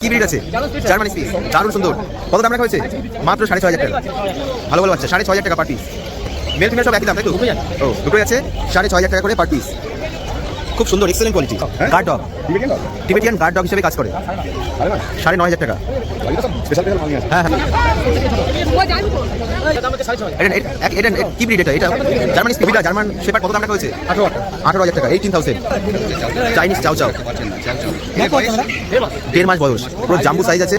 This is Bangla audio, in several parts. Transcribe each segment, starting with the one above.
কি ব্রিড আছে? জার্মানি স্পিস দারুণ সুন্দর। কত দাম রাখা হয়েছে? মাত্র সাড়ে ছয় হাজার টাকা। ভালো ভালো আছে সাড়ে ছয় হাজার টাকা পার পিস মেল ফিমেল সব একই দাম তাই তো? ও দুটোই আছে সাড়ে ছয় হাজার টাকা করে পার পিস খুব সুন্দর excellent quality guard dog Tibetan guard dog হিসেবে কাজ করে। সাড়ে নয়? হাজার টাকা। হ্যাঁ হ্যাঁ। এটা এটা- এটা এটা কি ব্রিড এটা? এটা জার্মানি স্পিড জার্মান শেপার কত দাম রাখা হয়েছে? আঠারো হাজার টাকা। এইটিন থাউজেন্ড চাইনিজ চাও চাও দেড় মাস। বয়স। পুরো জাম্বু সাইজ আছে।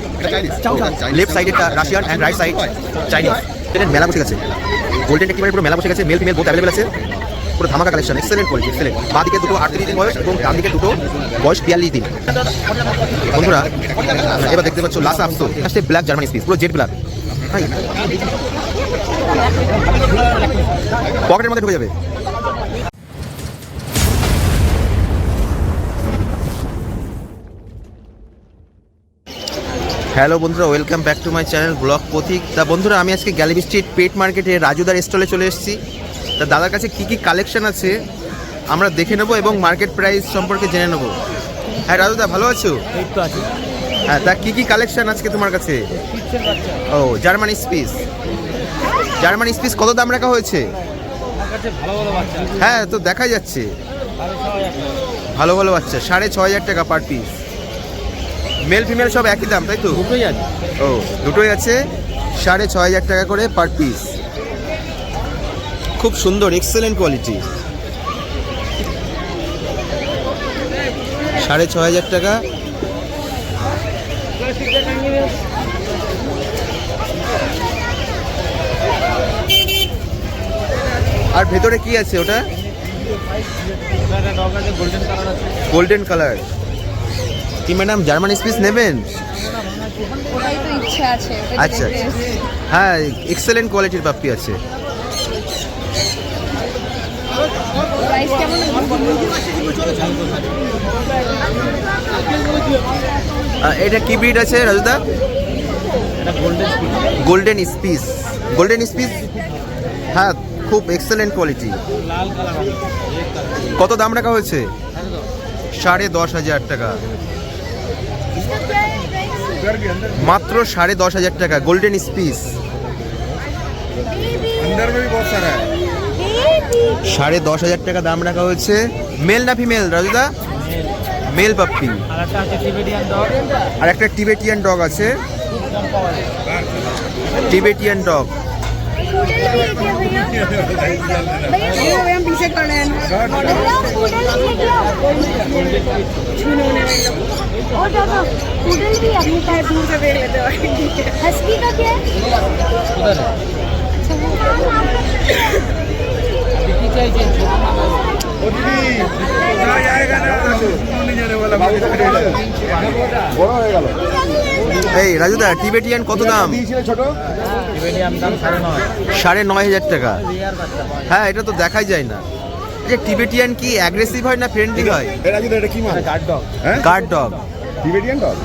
Left সাইডেরটা Russian and right side Chinese এটা মেলা বসে গেছে। গোল্ডেন টেক্টিভারে পুরো মেলা বসে গেছে। মেল ফিমেল বোথ অ্যাভেলেবল আছে। পুরো ধামাকা কালেকশন এক্সেলেন্ট কোয়ালিটি এক্সেলেন্ট বাঁ দিকে দুটো আটত্রিশ দিন বয়স এবং ডান দিকে দুটো বয়স বিয়াল্লিশ দিন। বন্ধুরা, এবার দেখতে পাচ্ছ লাসা আপসো আসছে ব্ল্যাক জার্মানি স্পিস পুরো জেড ব্ল্যাক পকেটের মধ্যে ঢুকে যাবে। হ্যালো বন্ধুরা welcome back to my channel blog Pathik তা বন্ধুরা, আমি আজকে গ্যালিবি স্ট্রিট পেট মার্কেটে রাজুদার স্টলে চলে এসেছি। তা দাদার কাছে কী কী কালেকশন আছে আমরা দেখে নেব এবং মার্কেট প্রাইস সম্পর্কে জেনে নেব। হ্যাঁ রাজুদা ভালো আছো? হ্যাঁ তা কী কী কালেকশন আজকে তোমার কাছে? ও জার্মানি স্পিস জার্মানি স্পিস কত দাম রাখা হয়েছে? হ্যাঁ তো দেখা যাচ্ছে। ভালো ভালো ভালো বাচ্চা সাড়ে ছ হাজার টাকা পার পিস মেল ফিমেল সব একই দাম তাই তো? দুটোই আছে। ও দুটোই আছে সাড়ে ছ হাজার টাকা করে পার পিস খুব সুন্দর এক্সেলেন্ট কোয়ালিটি সাড়ে ছ হাজার টাকা। আর ভেতরে কি আছে ওটা? গোল্ডেন কালার কি ম্যাডাম জার্মান স্পিস নেবেন? আচ্ছা আচ্ছা। হ্যাঁ এক্সেলেন্ট কোয়ালিটির পাপ্পি আছে। প্রাইস কেমন এটা কি ব্রিড আছে রাজুদা? গোল্ডেন স্পিস গোল্ডেন স্পিস হ্যাঁ খুব এক্সেলেন্ট কোয়ালিটি কত দাম রাখা হয়েছে? সাড়ে দশ হাজার টাকা। মাত্র সাড়ে দশ হাজার টাকা গোল্ডেন স্পিস সাড়ে দশ হাজার টাকা দাম রাখা হয়েছে মেল না ফিমেল রাজুদা মেল পাপ্পি আর একটা আছে টিবেটিয়ান ডগ আর একটা টিবেটিয়ান ডগ আছে খুব কম পাওয়া যায় টিবেটিয়ান ডগ भैया हम पीछे खड़े हैं पूडल भी अपनी टाइप दूर से देख लेते हैं हस्की का क्या है এই রাজুদা টিবেটিয়ান কত দাম? সাড়ে নয় হাজার টাকা। হ্যাঁ এটা তো দেখাই যায় না। যে টিবেটিয়ান কি অ্যাগ্রেসিভ হয় না ফ্রেন্ডলি হয়? গার্ড ডগ হ্যাঁ? Guard dog Tibetan dog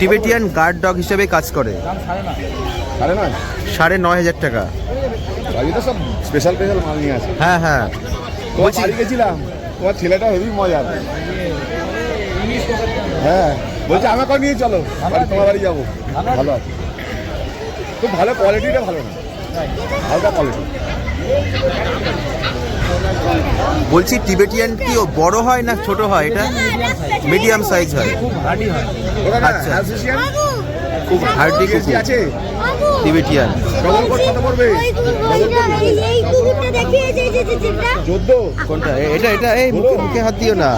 Tibetan guard dog হিসেবে কাজ করে। সাড়ে নয় হাজার টাকা। রাজু তো সব স্পেশাল স্পেশাল মাল নিয়ে আসে। হ্যাঁ হ্যাঁ। তোমার বলছি বাড়ি গেছিলাম তোমার ছেলেটা হেভি মজার হ্যাঁ বলছি আমাকেও নিয়ে চলো বাড়ি তোমার বাড়ি যাব। ভালো আছে। খুব ভালো কোয়ালিটিটা ভালো না। হালকা কোয়ালিটি বলছি টিবেটিয়ান কি বড় হয় না ছোট হয়? এটা মিডিয়াম সাইজ হয়। খুব হার্ডি হয় আচ্ছা। খুব হার্ডি কেজি আছে। চোদ্দ কোনটা? এটা এটা এই মুখে মুখে হাত দিও না।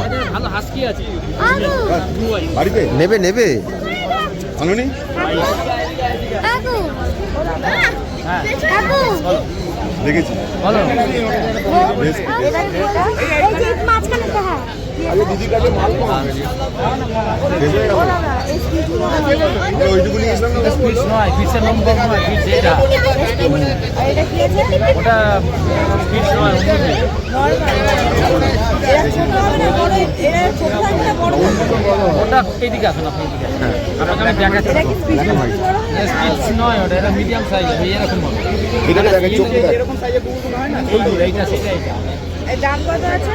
বাড়িতে? নেবে নেবে। আনুনি দেখেছি বলো বেশ এই যে মাঝখানে তো হ্যাঁ আগে দিদির কাছে মাল কম। ওটা এইদিকে আসুন আপনি আসুন। ফিক্স নয় ওটা এটা মিডিয়াম সাইজ এরকম এইটা সেটা দাম কত আছে?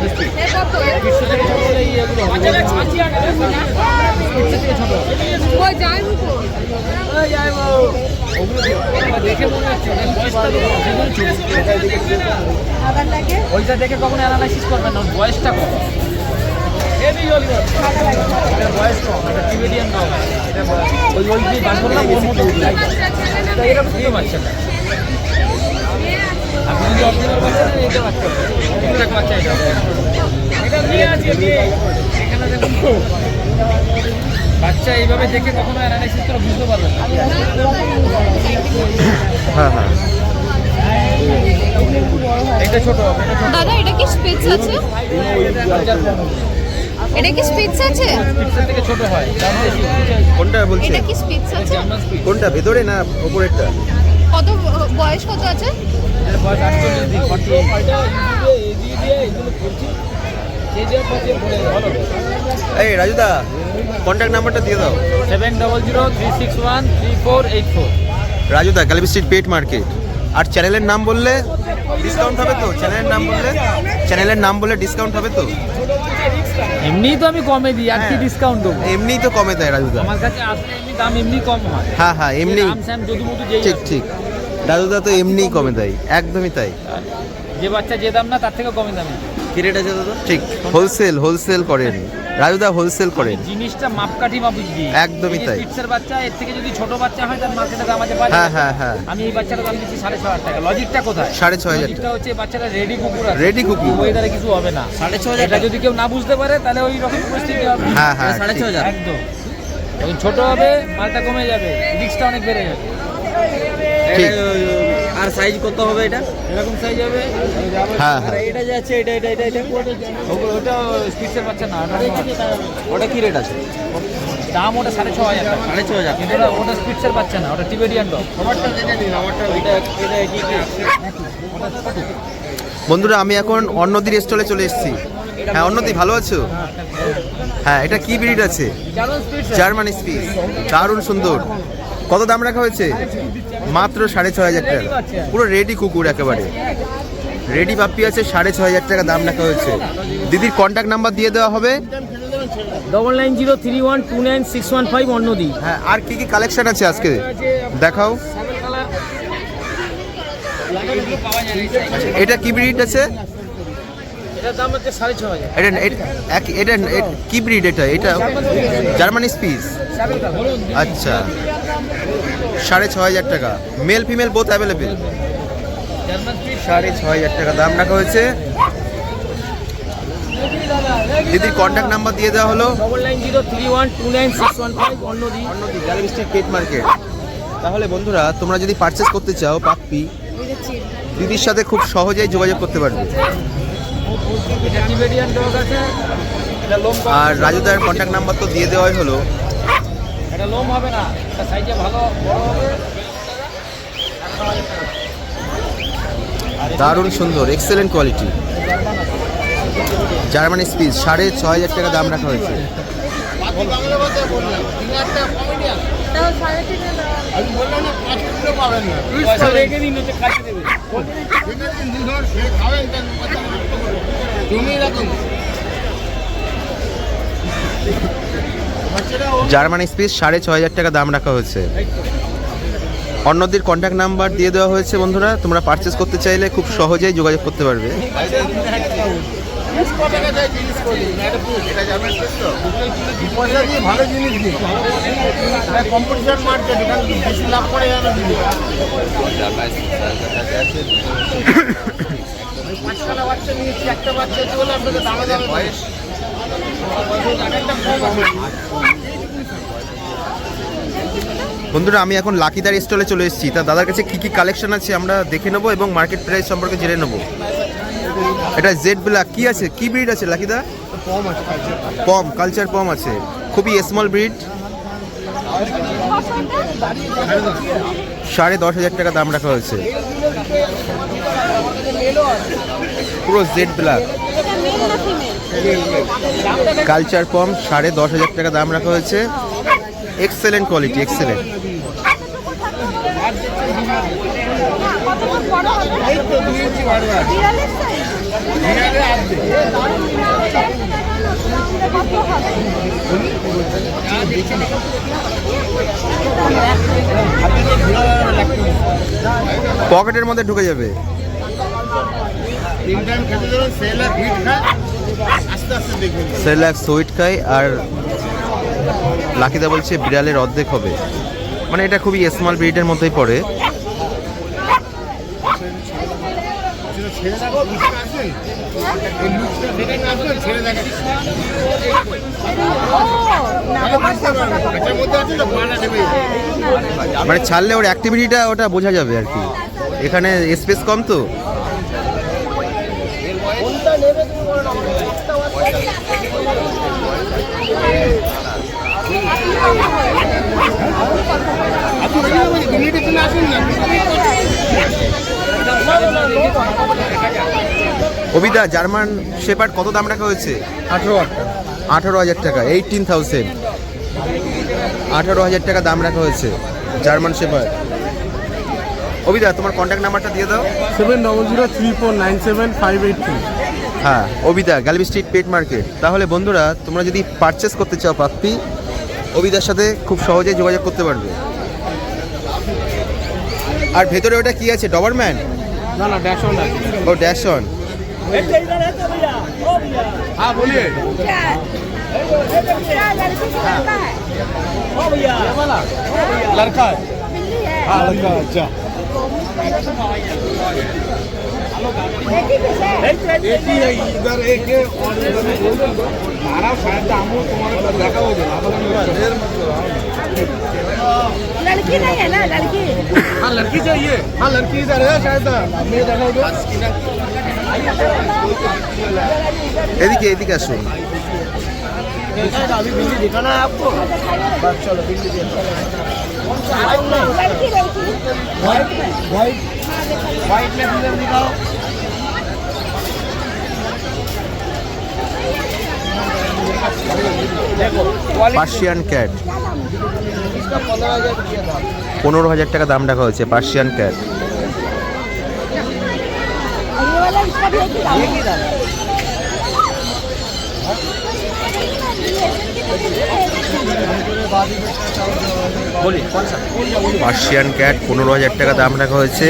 কম? ওইটা দেখে কখনো অ্যানালাইসিস করবেন না বয়সটা কম। বয়স কম, এটা নাও এটা ওই ওই বাস বললাম ওর মতো এরকম বাচ্চাটা। বাচ্চা এইভাবে দেখে কখনো অ্যানালাইসিস করে বুঝতে পারবেন না। হ্যাঁ হ্যাঁ। এটা ছোট হবে এটা ছোট। দাদা এটা কি স্পিচ আছে? এটা কি স্পিচ আছে? থেকে ছোট হয়। কোনটা বলছে এটা কি স্পিচ আছে? কোনটা ভেতরে না ওপরেরটা কত বয়স কত আছে? বয়স আটচল্লিশ দিন ফর্টি এই রাজুদা কন্ট্যাক্ট নাম্বারটা দিয়ে দাও। Seven double zero three six one three four eight four. রাজুদা gallery street pet market আর চ্যানেলের নাম বললে ডিসকাউন্ট হবে তো? চ্যানেলের নাম বললে চ্যানেলের নাম বললে ডিসকাউন্ট হবে তো? এমনিই তো আমি কমে দিই আর কি হ্যাঁ। ডিসকাউন্ট দেবো? এমনিই তো কমে দেয় রাজুদা। আমার কাছে আসলে এমনি দাম এমনি কম হয়। হ্যাঁ হ্যাঁ এমনি। দাম স্যাম যদি মতো যেই ঠিক ঠিক। রাজুদা তো এমনিই কমে দেয় একদমই তাই। যে বাচ্চা যে দাম না তার থেকে কমে দামে। কি রেট আছে দাদা ঠিক হোলসেল হোলসেল করেন। রাজুদা হোলসেল করেন। জিনিসটা মাপকাঠি মাপিক দিই একদমই এই তাই। পিটসের বাচ্চা এর থেকে যদি ছোট বাচ্চা হয় তার মার্কেটে দাম আছে হ্যাঁ হ্যাঁ হ্যাঁ। আমি এই বাচ্চাটার দাম দিচ্ছি সাড়ে ছ হাজার টাকা। লজিকটা কোথায়? সাড়ে ছ হাজার লজিকটা হচ্ছে বাচ্চাটা রেডি কুকুর আছে। Ready কুকুর। ওয়েদারে কিছু হবে না। সাড়ে ছ হাজার এটা যদি কেউ না বুঝতে পারে তাহলে ওই রকম পরিস্থিতি হবে। হ্যাঁ, হ্যাঁ, সাড়ে ছ হাজার। একদম। ছোট হবে মালটা কমে যাবে। রিক্সটা অনেক বেড়ে যাবে। আর সাইজ কত হবে এটা? এরকম সাইজ হবে? হ্যাঁ হ্যাঁ। এটা যে আছে এটা এটা এটা এটা ওগুলো ওটা বাচ্চা না ওটা কি রেট আছে? দাম ওটা সাড়ে ছ হাজার সাড়ে ছ হাজার। কিন্তু ওটা স্পিচের বাচ্চা না ওটা টিবেরিয়ান ডগ এটা এটা কি বন্ধুরা আমি এখন অন্যদির স্টলে চলে এসেছি। হ্যাঁ অন্যদি ভালো আছো? হ্যাঁ এটা কি ব্রিড আছে? জার্মান স্পিচ দারুণ সুন্দর। কত দাম রাখা হয়েছে? মাত্র সাড়ে ছ হাজার টাকা। পুরো রেডি কুকুর একেবারে। রেডি পাপ্পি আছে সাড়ে ছ হাজার টাকা দাম রাখা হয়েছে। দিদির কন্ট্যাক্ট নাম্বার দিয়ে দেওয়া হবে। Double nine zero three one two nine six one five অন্যদি হ্যাঁ আর কি কি কালেকশন আছে আজকে? দেখাও। এটা কি ব্রিড আছে? এটা কি ব্রিড এটা? এটা জার্মান স্পিস আচ্ছা। সাড়ে ছ হাজার টাকা। মেল ফিমেল বোথ অ্যাভেলেবেল সাড়ে ছ হাজার টাকা। দাম রাখা হয়েছে। দিদির কন্ট্যাক্ট নাম্বার দিয়ে দেওয়া হলো। Double nine zero three one two nine six one five অন্যদি অন্যদি গ্যালারি পেট মার্কেট তাহলে বন্ধুরা তোমরা যদি পারচেস করতে চাও পাপ্পি দিদির সাথে খুব সহজেই যোগাযোগ করতে পারবে। আর রাজুদার কন্ট্যাক্ট নাম্বার তো দিয়ে দেওয়াই হলো। এটা লোম হবে না এটা সাইজে ভালো বড় হবে। দারুণ সুন্দর এক্সেলেন্ট কোয়ালিটি জার্মান স্পিচ সাড়ে ছ হাজার টাকা দাম রাখা হয়েছে। জার্মান স্পিচ সাড়ে ছ হাজার টাকা দাম রাখা হয়েছে। অন্যদের কন্ট্যাক্ট নাম্বার দিয়ে দেওয়া হয়েছে বন্ধুরা, তোমরা পারচেস করতে চাইলে খুব সহজেই যোগাযোগ করতে পারবে। বয়স বন্ধুরা আমি এখন লাকিদার স্টলে চলে এসেছি। তা দাদার কাছে কি কি কালেকশন আছে আমরা দেখে নেব এবং মার্কেট প্রাইস সম্পর্কে জেনে নেব। এটা জেড ব্ল্যাক কি আছে? কি ব্রিড আছে লাকিদা পম কালচার পম আছে। খুবই স্মল ব্রিড সাড়ে দশ হাজার টাকা দাম রাখা হয়েছে। পুরো জেড ব্ল্যাক কালচার পম সাড়ে দশ হাজার টাকা দাম রাখা হয়েছে। এক্সেলেন্ট কোয়ালিটি এক্সেলেন্ট পকেটের মধ্যে ঢুকে যাবে। তিন টাইম খেতে দেবেন সেলা হিট খায় আস্তে আস্তে দেখবেন। সেলাক সুইট খাই আর লাকিদা বলছে বিড়ালের অর্ধেক হবে। মানে এটা খুবই স্মল ব্রিডের মধ্যেই পড়ে। নেবে মানে ছাড়লে ওর অ্যাক্টিভিটিটা ওটা বোঝা যাবে আর কি। এখানে স্পেস কম তো? আসুন জার্মান শেপার্ড কত দাম রাখা হয়েছে? আঠেরো আঠারো হাজার টাকা এইটিন থাউজেন্ড আঠারো হাজার টাকা দাম রাখা হয়েছে জার্মান শেপার্ড। অবিদা তোমার কন্ট্যাক্ট নাম্বারটা দিয়ে দাও। Seven double zero three four nine seven five eight three হ্যাঁ অবিদা গ্যালবি স্ট্রিট পেট মার্কেট তাহলে বন্ধুরা তোমরা যদি পারচেস করতে চাও পাপ্পি অবিদার সাথে খুব সহজেই যোগাযোগ করতে পারবে আর ভেতরে ওটা কি আছে ডবারম্যান না না ড্যাশ অন আছে ও ড্যাশ অন হ্যাঁ বলিয়ে लड़का है हाँ लड़का है, अच्छा एक ही है इधर एक है और इधर एक है। मारा शायद हमको तुम्हारे देखा हो लड़की नहीं है ना लड़की हाँ लड़की चाहिए हाँ लड़की इधर है शायद हमने देखा उधर এদিকে এদিকে আসুন अभी बिल्ली दिखाना है आपको बस चलो बिल्ली देखो लड़की लड़की व्हाइट व्हाइट व्हाइट में बिल्ली दिखाओ পার্সিয়ান ক্যাট পনেরো হাজার টাকা দাম রাখা হয়েছে পার্সিয়ান ক্যাট পার্সিয়ান ক্যাট পনেরো হাজার টাকা দাম রাখা হয়েছে।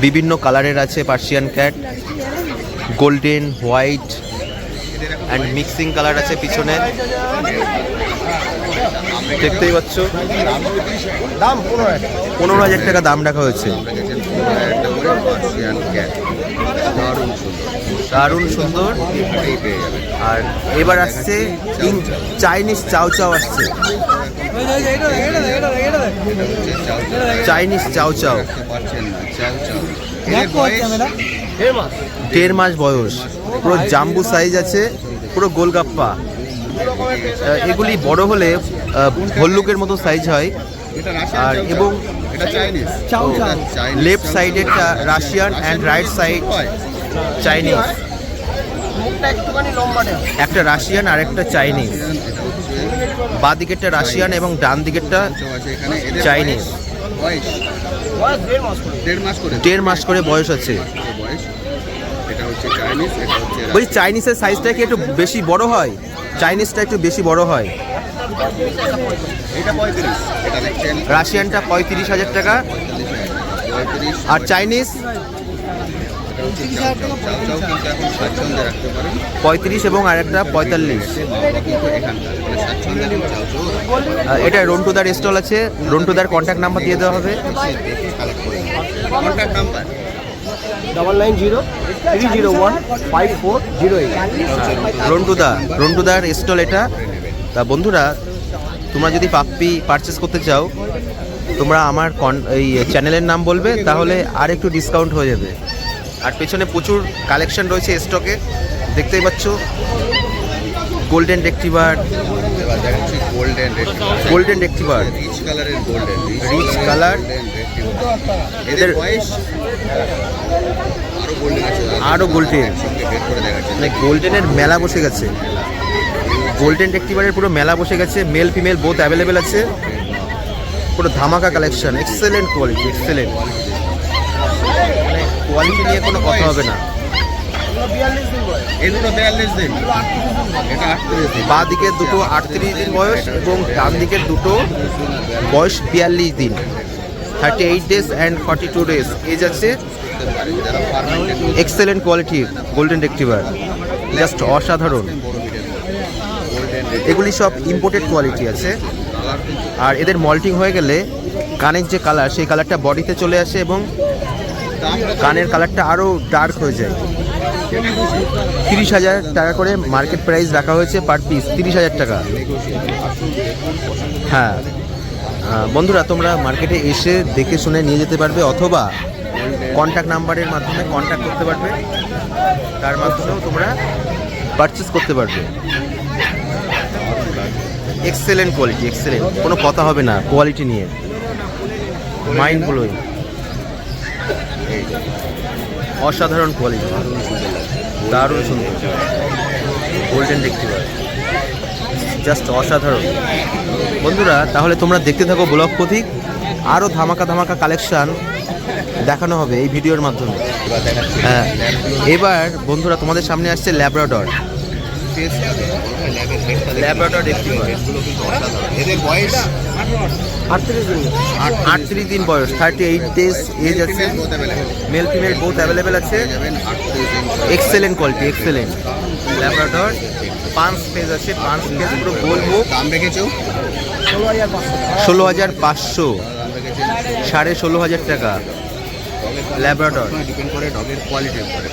বিভিন্ন কালারের আছে Persian cat golden white and mixing colour আছে পিছনে। দেখতেই পাচ্ছ। দাম পনেরো হাজার টাকা। দাম রাখা হয়েছে। দারুণ সুন্দর। আর এবার আসছে চাইনিজ চাও চাও আসছে। চাইনিজ চাও চাও দেড় মাস। বয়স। পুরো জাম্বু সাইজ আছে। পুরো গোলগাপ্পা। এগুলি বড় হলে ভল্লুকের মতো সাইজ হয়। আর এবং এটা Chinese. Left সাইডেরটা Russian and right side Chinese একটা রাশিয়ান আর একটা চাইনিজ। বাঁ দিকেরটা রাশিয়ান এবং ডান দিকেরটা চাইনিজ দেড় মাস করে। দেড় মাস করে। বয়স আছে। হচ্ছে চাইনিজ এটা হচ্ছে বলছি চাইনিজের সাইজটা কি একটু বেশি বড় হয়? চাইনিজটা একটু বেশি বড় হয়? এটা পঁয়ত্রিশ এটা দেখছেন? রাশিয়ানটা পঁয়ত্রিশ হাজার টাকা। পঁয়ত্রিশ। আর চাইনিজ পঁয়ত্রিশ এবং পঁয়তাল্লিশ। এখন চাও চাও এটা রন্টুদার স্টল আছে। রন্টুদার কন্ট্যাক্ট নাম্বার দিয়ে দেওয়া হবে। Contact number double nine zero three zero one five four zero eight রন্টুদা রন্টুদার স্টল এটা। তা বন্ধুরা, তোমরা যদি পাপ্পি পারচেস করতে চাও, তোমরা আমার এই চ্যানেলের নাম বলবে, তাহলে আর একটু ডিসকাউন্ট হয়ে যাবে। আর পেছনে প্রচুর কালেকশন রয়েছে স্টকে দেখতেই পাচ্ছ golden retriever golden golden retriever rich colour এদের আরও গোল্ডেন। মানে গোল্ডেনের মেলা বসে গেছে। গোল্ডেন টেকটিভারের পুরো মেলা বসে গেছে। মেল, ফিমেল বোথ অ্যাভেলেবেল আছে। পুরো ধামাকা কালেকশন এক্সেলেন্ট কোয়ালিটি এক্সেলেন্ট মানে কোয়ালিটি নিয়ে কোনো কথা হবে না। বা দিকের দুটো আটত্রিশ দিন বয়স এবং ডান দিকের দুটো বয়স বিয়াল্লিশ দিন। Thirty eight days and forty two days age আছে এক্সেলেন্ট কোয়ালিটির গোল্ডেন রেক্টিভার জাস্ট অসাধারণ। এগুলি সব ইম্পোর্টেড কোয়ালিটি আছে। আর এদের মল্টিং হয়ে গেলে কানের যে কালার সেই কালারটা বডিতে চলে আসে এবং কানের কালারটা আরও ডার্ক হয়ে যায়। তিরিশ হাজার টাকা করে মার্কেট প্রাইস রাখা হয়েছে পার পিস তিরিশ হাজার টাকা। হ্যাঁ। বন্ধুরা, তোমরা মার্কেটে এসে দেখে শুনে নিয়ে যেতে পারবে অথবা কন্ট্যাক্ট নাম্বারের মাধ্যমে কন্ট্যাক্ট করতে পারবে। তার মাধ্যমেও তোমরা পারচেস করতে পারবে। এক্সেলেন্ট কোয়ালিটি এক্সেলেন্ট কোনো কথা হবে না কোয়ালিটি নিয়ে। মাইন্ড ব্লোয়িং অসাধারণ কোয়ালিটি দারুণ সুন্দর। গোল্ডেন রেক্টিভার জাস্ট অসাধারণ। বন্ধুরা, তাহলে তোমরা দেখতে থাকো ব্লগ পথিক আরও ধামাকা ধামাকা কালেকশান দেখানো হবে এই ভিডিওর মাধ্যমে। হ্যাঁ। এবার বন্ধুরা তোমাদের সামনে আসছে ল্যাব্রাডর ল্যাব্রাডর রেক্টিভার এদের বয়স আটত্রিশ দিন। বয়স। থার্টি এইট ডেজ এজ আছে। মেল ফিমেল বোথ অ্যাভেলেবেল আছে। এক্সেলেন্ট কোয়ালিটি এক্সেলেন্ট ল্যাব্রাডর পাঁচ পেজ আছে। পাঁচ পেজ পুরো গোল মুখ দাম রেখেছো? ষোলো হাজার পাঁচশো। সাড়ে ষোলো হাজার টাকা। ল্যাব্রাডর ডিপেন্ড করে ডগের কোয়ালিটির উপরে।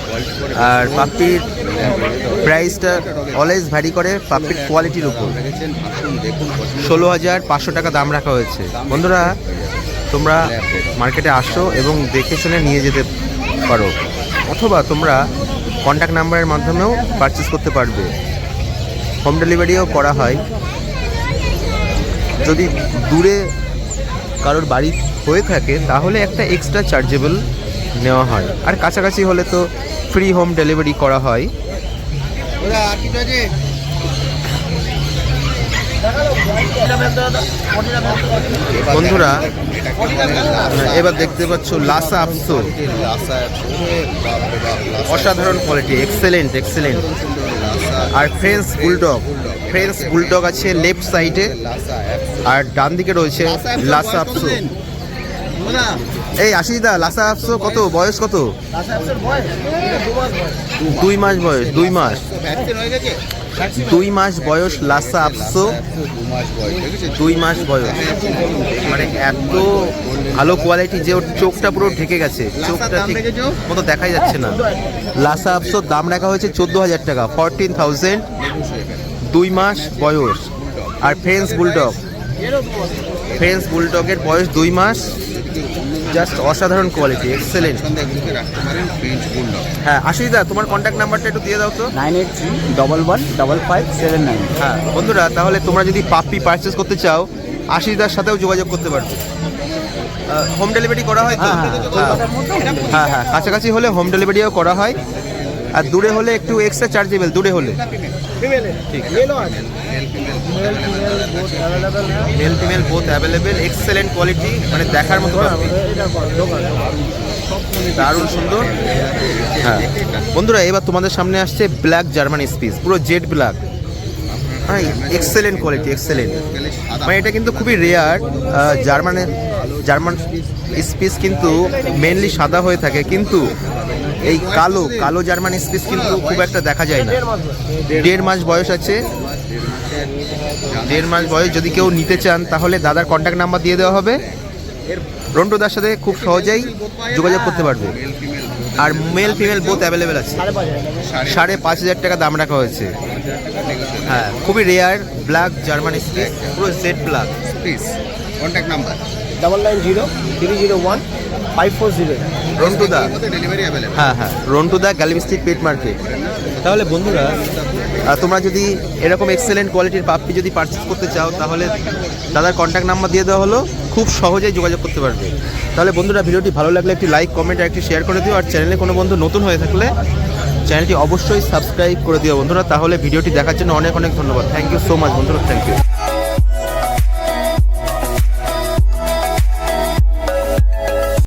আর পাপ্পির প্রাইসটা অলওয়েজ ভ্যারি করে পাপ্পির কোয়ালিটির উপর। ষোলো হাজার পাঁচশো টাকা দাম রাখা হয়েছে। বন্ধুরা তোমরা মার্কেটে আসো এবং দেখে শুনে নিয়ে যেতে পারো। অথবা তোমরা কন্ট্যাক্ট নাম্বারের মাধ্যমেও পারচেস করতে পারবে। হোম ডেলিভারিও করা হয়। যদি দূরে কারোর বাড়ি হয়ে থাকে তাহলে একটা এক্সট্রা চার্জেবল নেওয়া হয় আর কাছাকাছি হলে তো ফ্রি হোম ডেলিভারি করা হয় বন্ধুরা? লাসা। এবার দেখতে পাচ্ছ লাসা লাসা। অসাধারণ কোয়ালিটি এক্সেলেন্ট এক্সেলেন্ট আর ফ্রেন্স বুলডগ ফ্রেন্স বুলডগ আছে লেফট সাইডে আর ডান দিকে রয়েছে লাসা আফসো এই আশিদা লাসা আফসো কত? বয়স কত? দুই মাস বয়স, দুই মাস? দুই মাস বয়স লাসা আফসো? দুই মাস বয়স। মানে এত ভালো কোয়ালিটি যে ওর চোখটা পুরো ঢেকে গেছে, চোখটা মতো দেখাই যাচ্ছে না। লাসা আফসোর দাম রাখা হয়েছে চোদ্দ হাজার টাকা ফরটিন থাউজেন্ড দুই মাস বয়স। আর ফ্রেন্স বুলডগ, ফ্রেন্স বুলডগের বয়স দুই মাস। জাস্ট অসাধারণ কোয়ালিটি এক্সেলেন্ট হ্যাঁ আশিদা তোমার কন্ট্যাক্ট নাম্বারটা একটু দিয়ে দাও তো। Nine eight three double one double five seven nine হ্যাঁ বন্ধুরা তাহলে তোমরা যদি পাপ্পি পারচেস করতে চাও আশিদার সাথেও যোগাযোগ করতে পারবে। হোম ডেলিভারি করা হয় তো? হ্যাঁ হ্যাঁ হ্যাঁ কাছাকাছি হলে হোম ডেলিভারিও করা হয় আর দূরে হলে একটু এক্সট্রা চার্জেবল দূরে হলে। Male female both available excellent quality মানে দেখার মতো। দারুণ সুন্দর। হ্যাঁ। বন্ধুরা এবার তোমাদের সামনে আসছে ব্ল্যাক জার্মান স্পিস পুরো জেড ব্ল্যাক হ্যাঁ এক্সেলেন্ট কোয়ালিটি এক্সেলেন্ট মানে এটা কিন্তু খুবই রেয়ার জার্মানের জার্মান স্পিস কিন্তু মেনলি সাদা হয়ে থাকে কিন্তু এই কালো কালো জার্মান স্পিস কিন্তু খুব একটা দেখা যায় না। দেড় মাস বয়স আছে। দেড় মাস বয়স যদি কেউ নিতে চান তাহলে দাদার কন্ট্যাক্ট নাম্বার দিয়ে দেওয়া হবে। রন্টুদার সাথে খুব সহজেই যোগাযোগ করতে পারবে। আর মেল ফিমেল বোথ অ্যাভেলেবেল আছে। সাড়ে পাঁচ হাজার টাকা দাম রাখা হয়েছে। হ্যাঁ খুবই রেয়ার ব্ল্যাক জার্মান স্পিস পুরো jet black please contact number double nine zero three zero one five four zero রন্টুদা। হ্যাঁ হ্যাঁ রন্টুদা গ্যালিম স্ট্রিট পেট মার্কেট তাহলে বন্ধুরা তোমরা যদি এরকম এক্সেলেন্ট কোয়ালিটির পাপ্পি যদি পারচেস করতে চাও তাহলে দাদার কন্ট্যাক্ট নাম্বার দিয়ে দেওয়া হলো। খুব সহজেই যোগাযোগ করতে পারবে। তাহলে বন্ধুরা ভিডিওটি ভালো লাগলে একটি লাইক কমেন্ট আর একটি শেয়ার করে দিও। আর চ্যানেলে কোনো বন্ধু নতুন হয়ে থাকলে চ্যানেলটি অবশ্যই সাবস্ক্রাইব করে দিও বন্ধুরা। তাহলে ভিডিওটি দেখার জন্য অনেক অনেক ধন্যবাদ। থ্যাংক ইউ সো মাচ বন্ধুরা থ্যাংক ইউ